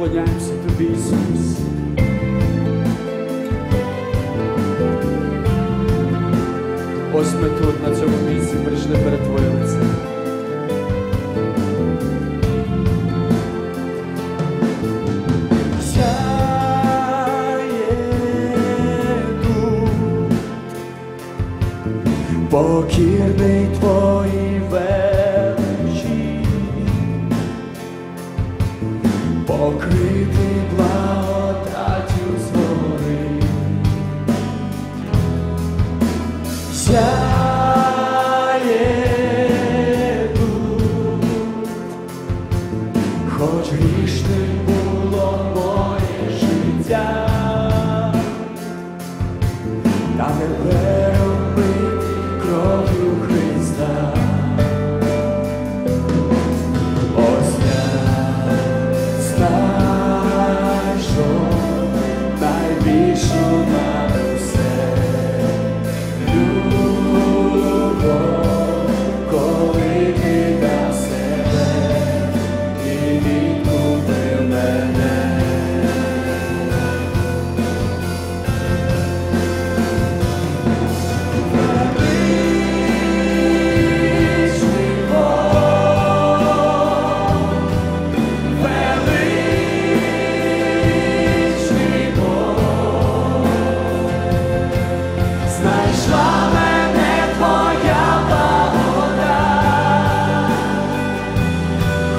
поклоняємося тобі, Ісус. Ось ми тут на цьому місці прийшли перед Твоє лице. Покірний твої ве. breathing loud.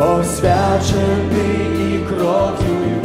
освячений і кров'ю.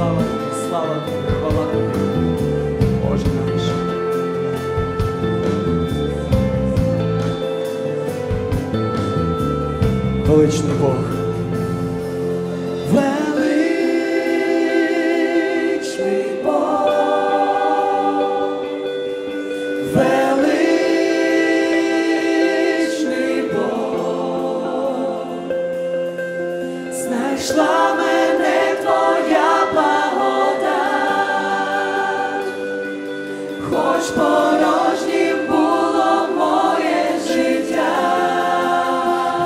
слава тобі, слава тобі, хвала тобі, Боже наш. Величний Бог.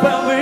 Well,